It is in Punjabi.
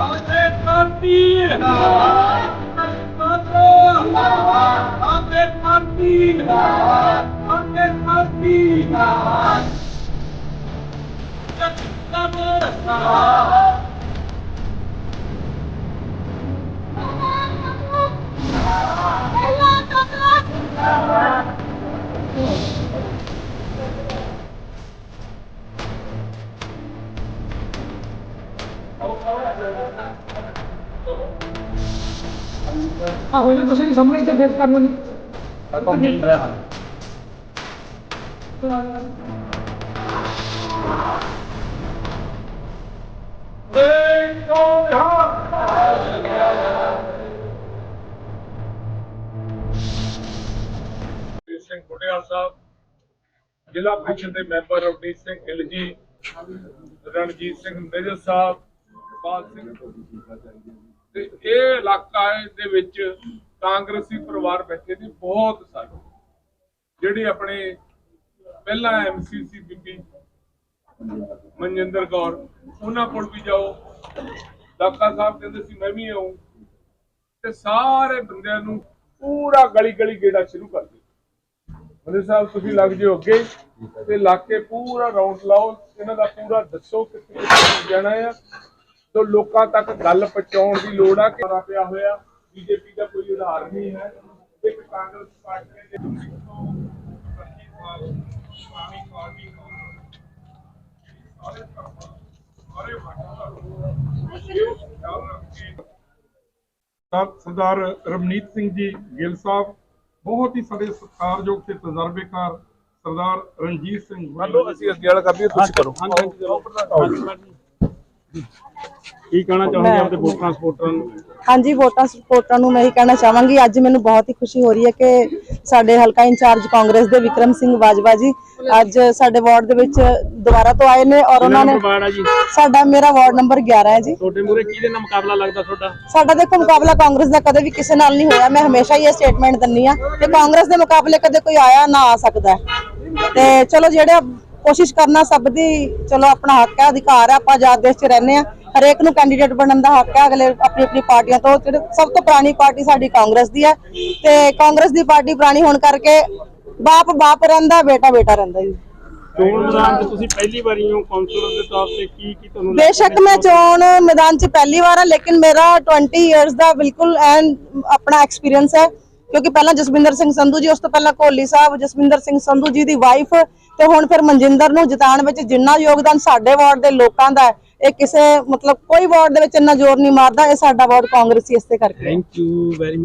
ਰਣਜੀਤ ਸਿੰਘ ਬਾਜਵਾ ਜਿੰਦਾਬਾਦ ਰਣਜੀਤ ਸਿੰਘ ਬਾਜਵਾ ਆਹੋ ਜੀ ਤੁਸੀਂ ਸਾਹਮਣੇ ਤੇ ਫੇਸ ਕਰਨ ਨੂੰ ਰਣਜੀਤ ਸਿੰਘ ਸਾਹਿਬ ਜ਼ਿਲ੍ਹਾ ਪ੍ਰੀਸ਼ਦ ਦੇ ਮੈਂਬਰ ਰਵਨੀਤ ਸਿੰਘ ਗਿੱਲ ਜੀ ਰਣਜੀਤ ਸਿੰਘ ਮੇਜਰ ਸਾਹਿਬ ਬਾਲ ਸਿੰਘ। ਤੇ ਇਹ ਇਲਾਕਾ ਦੇ ਵਿੱਚ ਕਾਂਗਰਸੀ ਪਰਿਵਾਰ ਬੈਠੇ ਨੇ ਬਹੁਤ ਸਾਰੇ। ਜਿਹੜੇ ਆਪਣੇ ਪਹਿਲਾਂ ਐਮਸੀਸੀ ਬੀਬੀ ਮਨਜਿੰਦਰ ਕੌਰ, ਉਹਨਾਂ ਕੋਲ ਵੀ ਜਾਓ। ਦਾਤਾ ਸਾਹਿਬ ਕਹਿੰਦੇ ਸੀ, ਮੈਂ ਵੀ ਆਉਂ ਤੇ ਸਾਰੇ ਬੰਦਿਆਂ ਨੂੰ ਪੂਰਾ ਗਲੀ ਗਲੀ ਗੇੜਾ ਸ਼ੁਰੂ ਕਰ ਦਿੱਤਾ। ਮੰਦਰ ਸਾਹਿਬ, ਤੁਸੀਂ ਲੱਗ ਜਿਓ ਅੱਗੇ ਤੇ ਲਾ ਪੂਰਾ ਰਾਉਂਡ ਲਾਓ। ਇਹਨਾਂ ਦਾ ਪੂਰਾ ਦੱਸੋ ਕਿੱਥੇ ਜਾਣਾ ਆ। ਤੋ ਲੋਕਾਂ ਤੱਕ ਗੱਲ ਪਹੁੰਚਾਉਣ ਦੀ ਲੋੜ ਆ ਕਿ ਸਾਰਾ ਪਿਆ ਹੋਇਆ ਬੀਜੇਪੀ ਦਾ ਕੋਈ ਉਦਾਹਰਨ ਨਹੀਂ ਹੈ ਇੱਕ ਕਾਂਗਰਸ ਪਾਰਟੀ ਦੇ ਤੁਸੀਂ ਤੋਂ 25 ਸਾਲ ਪੁਰਾਣੀ ਪਾਰਟੀ ਕਾਂਗਰਸ ਸਾਰੇ ਧਰਮਾਂ, ਸਾਰੇ ਵਰਗਾਂ ਦਾ ਇਹ ਖਿਆਲ ਰੱਖ ਕੇ ਸਰ- ਸਰਦਾਰ ਰਮਨੀਤ ਸਿੰਘ ਜੀ ਗਿੱਲ ਸਾਹਿਬ ਬਹੁਤ ਹੀ ਸਾਡੇ ਸਤਿਕਾਰਯੋਗ ਤੇ ਤਜਰਬੇਕਾਰ ਸਰਦਾਰ ਰਣਜੀਤ ਸਿੰਘ ਮੰਨ ਅਸੀਂ ਅੱਗੇ ਵਾਲਾ ਕਰਦੇ ਤੁਸੀਂ ਕਰੋ। ਕੀ ਕਹਿਣਾ ਚਾਹੁੰਦੇ ਆਪਦੇ ਵੋਟਰਾਂ ਸਪੋਰਟਰਾਂ ਨੂੰ? ਹਾਂਜੀ ਵੋਟਾਂ ਸਪੋਰਟਰਾਂ ਨੂੰ ਮੈਂ ਇਹ ਕਹਿਣਾ ਚਾਹਾਂਗੀ। ਅੱਜ ਮੈਨੂੰ ਬਹੁਤ ਹੀ ਖੁਸ਼ੀ ਹੋ ਰਹੀ ਹੈ ਕਿ ਸਾਡੇ ਹਲਕਾ ਇੰਚਾਰਜ ਕਾਂਗਰਸ ਦੇ ਵਿਕਰਮ ਸਿੰਘ ਬਾਜਵਾ ਜੀ ਅੱਜ ਸਾਡੇ ਵਾਰਡ ਦੇ ਵਿੱਚ ਦੁਬਾਰਾ ਤੋਂ ਆਏ ਨੇ ਔਰ ਉਹਨਾਂ ਨੇ ਸਾਡਾ ਮੇਰਾ ਵਾਰਡ ਨੰਬਰ 11 ਹੈ ਜੀ। ਤੁਹਾਡੇ ਮੂਰੇ ਕਿਹਦੇ ਨਾਲ ਮੁਕਾਬਲਾ ਲੱਗਦਾ ਤੁਹਾਡਾ? ਸਾਡਾ ਦੇਖੋ ਮੁਕਾਬਲਾ ਕਾਂਗਰਸ ਦਾ ਕਦੇ ਵੀ ਕਿਸੇ ਨਾਲ ਨਹੀਂ ਹੋਇਆ। ਮੈਂ ਹਮੇਸ਼ਾ ਹੀ ਇਹ ਸਟੇਟਮੈਂਟ ਦਿੰਨੀ ਆ ਕਿ ਕਾਂਗਰਸ ਦੇ ਮੁਕਾਬਲੇ ਕਦੇ ਕੋਈ ਆਇਆ ਨਾ ਆ ਸਕਦਾ। ਤੇ ਚਲੋ ਜਿਹੜੇ ਕੋਸ਼ਿਸ਼ ਕਰਨਾ ਸਭ ਦੀ ਚਲੋ ਆਪਣਾ ਹੱਕ ਹੈ ਅਧਿਕਾਰ ਹੈ ਆਪਾਂ ਆਜ਼ਾਦ ਦੇਸ਼ 'ਚ ਰਹਿੰਦੇ ਆ ਹਰੇਕ ਨੂੰ ਕੈਂਡੀਡੇਟ ਬਣਨ ਦਾ ਹੱਕ ਹੈ ਅਗਲੇ ਆਪਣੀ ਆਪਣੀ ਪਾਰਟੀਆਂ ਤੋਂ। ਜਿਹੜੇ ਸਭ ਤੋਂ ਪੁਰਾਣੀ ਪਾਰਟੀ ਸਾਡੀ ਕਾਂਗਰਸ ਦੀ ਹੈ। ਤੇ ਕਾਂਗਰਸ ਦੀ ਪਾਰਟੀ ਪੁਰਾਣੀ ਹੋਣ ਕਰਕੇ ਬਾਪ ਬਾਪ ਰਹਿੰਦਾ ਬੇਟਾ ਬੇਟਾ ਰਹਿੰਦਾ ਜੀ। ਚੋਣ ਮੈਦਾਨ 'ਚ ਤੁਸੀਂ ਪਹਿਲੀ ਵਾਰੀ ਹੋ ਕਾਉਂਸਲਰ ਦੇ ਤੌਰ ਤੇ ਕੀ ਕੀ ਤੁਹਾਨੂੰ ਲੱਗਦਾ ਬੇਸ਼ੱਕ ਮੈਂ ਚੋਣ ਮੈਦਾਨ 'ਚ ਪਹਿਲੀ ਵਾਰ ਆ ਲੇਕਿਨ ਮੇਰਾ 20 ਇਅਰਸ ਦਾ ਬਿਲਕੁਲ ਐਨ ਆਪਣਾ ਐਕਸਪੀਰੀਅੰਸ ਹੈ। ਕਿਉਂਕਿ ਪਹਿਲਾਂ ਜਸਵਿੰਦਰ ਸਿੰਘ ਸੰਧੂ ਜੀ, ਉਸ ਤੋਂ ਪਹਿਲਾਂ ਕੋਹਲੀ ਸਾਹਿਬ, ਜਸਵਿੰਦਰ ਸਿੰਘ ਸੰਧੂ ਜੀ ਦੀ ਵਾਈਫ ਤੇ ਹੁਣ ਫਿਰ ਮਨਜਿੰਦਰ ਨੂੰ ਜਿਤਾਉਣ ਵਿੱਚ ਜਿੰਨਾ ਯੋਗਦਾਨ ਸਾਡੇ ਵਾਰਡ ਦੇ ਲੋਕਾਂ ਦਾ ਇਹ ਕਿਸੇ ਮਤਲਬ ਕੋਈ ਵਾਰਡ ਦੇ ਵਿੱਚ ਇੰਨਾ ਜ਼ੋਰ ਨਹੀਂ ਮਾਰਦਾ, ਇਹ ਸਾਡਾ ਵਾਰਡ ਕਾਂਗਰਸੀ ਇਸੇ ਕਰਕੇ ਥੈਂਕ ਯੂ ਵੈਰੀ